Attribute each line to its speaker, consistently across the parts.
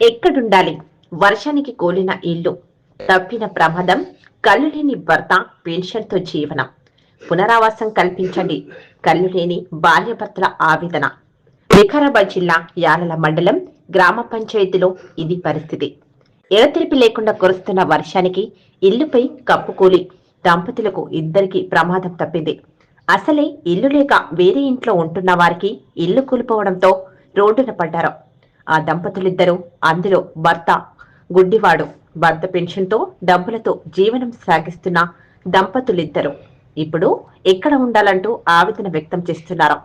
Speaker 1: ఎక్కడుండాలి? వర్షానికి కూలిన ఇల్లు తప్పిన ప్రమాదం కళ్ళు లేని భర్త పెన్షన్తో జీవనం. పునరావాసం కల్పించండి. కళ్ళు లేని భర్తల ఆవేదన. వికారాబాద్ జిల్లా యాలల మండలం గ్రామ పంచాయతీలో ఇది పరిస్థితి. ఎడతెరిపి లేకుండా కురుస్తున్న వర్షానికి ఇల్లుపై కప్పుకూలి దంపతులకు ఇద్దరికి ప్రమాదం తప్పింది. అసలే ఇల్లు లేక వేరే ఇంట్లో ఉంటున్న వారికి ఇల్లు కూలిపోవడంతో రోడ్డున పడ్డారు. ఆ దంపతులిద్దరూ అందులో భర్త గుడ్డివాడు భర్త పెన్షన్తో డబ్బులతో జీవనం సాగిస్తున్న దంపతులిద్దరూ. ఇప్పుడు ఎక్కడ ఉండాలంటూ ఆవేదన వ్యక్తం చేస్తున్నారు.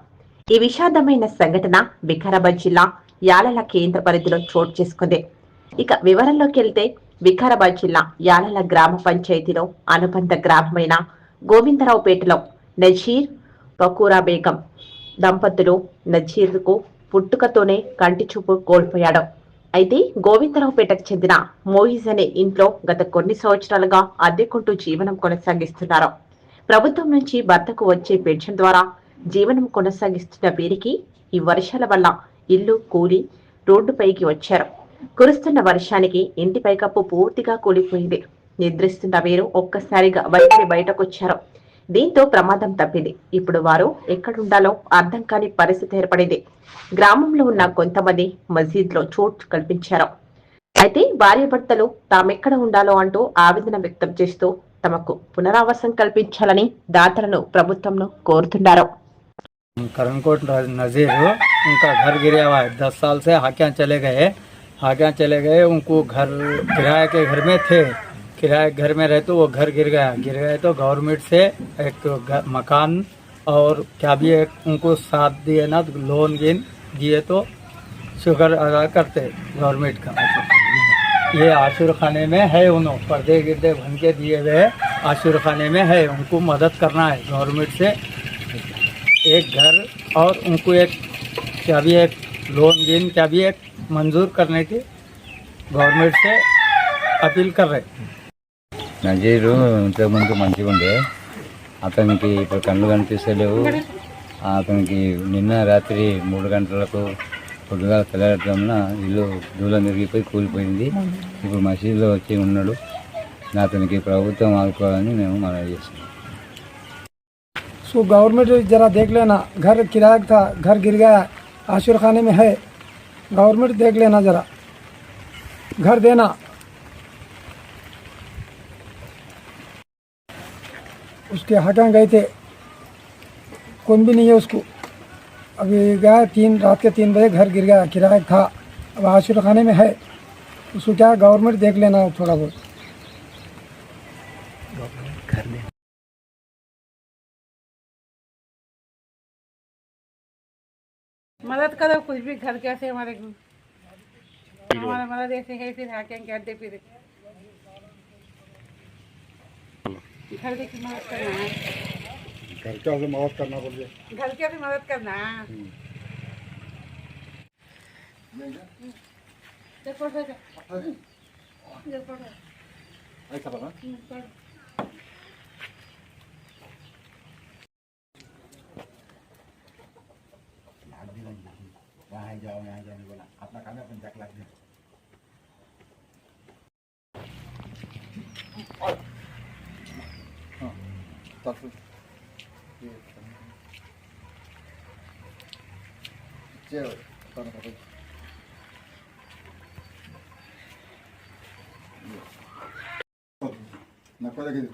Speaker 1: ఈ విషాదమైన సంఘటన వికారాబాద్ జిల్లా యాలల కేంద్ర పరిధిలో చోటు చేసుకుంది. ఇక వివరంలోకి వెళ్తే వికారాబాద్ జిల్లా యాలల గ్రామ పంచాయతీలో అనుబంధ గ్రామమైన గోవిందరావుపేటలో నజీర్ బకూరా బేగం దంపతులు నజీర్కు పుట్టుకతోనే కంటి చూపు కోల్పోయాడు. అయితే గోవిందరావుపేటకు చెందిన మోయిజ్ అనే ఇంట్లో గత కొన్ని సంవత్సరాలుగా అద్దెకుంటూ జీవనం కొనసాగిస్తున్నారు. ప్రభుత్వం నుంచి భర్తకు వచ్చే పెన్షన్ ద్వారా జీవనం కొనసాగిస్తున్న వీరికి ఈ వర్షాల వల్ల ఇల్లు కూలి రోడ్డుపైకి వచ్చారు. కురుస్తున్న వర్షానికి ఇంటి పైకప్పు పూర్తిగా కూలిపోయింది. నిద్రిస్తున్న వీరు ఒక్కసారిగా బయటని బయటకొచ్చారు. దీంతో ప్రమాదం తప్పింది ఇప్పుడు వారు ఎక్కడుండాలో అర్థం కాని పరిస్థితి ఏర్పడింది గ్రామంలో ఉన్న కొంతమంది మసీద్లో చోటు కల్పించారు అయితే భార్యాభర్తలు తామెక్కడ ఉండాలో అంటూ ఆవేదన వ్యక్తం చేస్తూ తమకు పునరావాసం కల్పించాలని దాతలను ప్రభుత్వంను కోరుతున్నారు
Speaker 2: करणकोट नज़ीर उनका घर गिरा हुआ है दस साल से हाकियाँ चले गए हाकियाँ चले गए उनको घर किराए के घर में थे किराए घर में रहते वो घर गिर गया। गिर गए तो गवर्नमेंट से एक मकान और क्या भी एक उनको साथ दिए ना तो लोन गिन, दिए तो शुक्र अदा करते गवर्नमेंट का। ये आशुर खाने में है उन्होंने पर्दे गिरदे बन के दिए हुए आशुर खाने में है, उनको मदद करना है गवर्नमेंट से। एक घर और उनको एक, क्या भी एक लोन गिन, क्या भी एक मंजूर करने की गवर्नमेंट से अपील कर रहे
Speaker 3: నజీరు ఇంతకుముందు మంచిగా ఉండే. అతనికి ఇప్పుడు కళ్ళు కనిపిస్తలేవు. అతనికి నిన్న రాత్రి మూడు గంటలకు పొద్దుగా తెల్లగట్టామున ఇల్లు దూలం తిరిగిపోయి కూలిపోయింది. ఇప్పుడు మసీదులో వచ్చి ఉన్నాడు. అతనికి ప్రభుత్వం ఆదుకోవాలని మేము మనవి చేస్తున్నాం.
Speaker 4: సో గవర్నమెంట్ జరా దేకలేనా ఘర్ కిరాక్ థా ఘర్ గిరిగా గయా ఆషుర్ హై. గవర్నమెంట్ దేఖలేనా జరా? ఘర్ దేనా? उसके हटा गए थे। कौन भी नहीं है उसको। अभी गया तीन रात के तीन बजे घर गिर गया किराया था। अब आशुर खाने में है। उसको क्या गवर्नमेंट देख लेना थोड़ा बहुत।
Speaker 5: मदद करो कुछ भी घर कैसे हमारे हमारा मदद ऐसे है फिर हाके कहते फिर घर की मदद करना है।
Speaker 6: घर का से मदद करना पड़ेगा
Speaker 5: घर के भी मदद करना है। देखो
Speaker 6: ऐसा बना।
Speaker 5: देखो
Speaker 6: यहाँ जाओ यहाँ जाने बोला। अपना काम है अपन जाके लाग जाओ tarafı C var. Tarafa da Ne kadar gidiyor?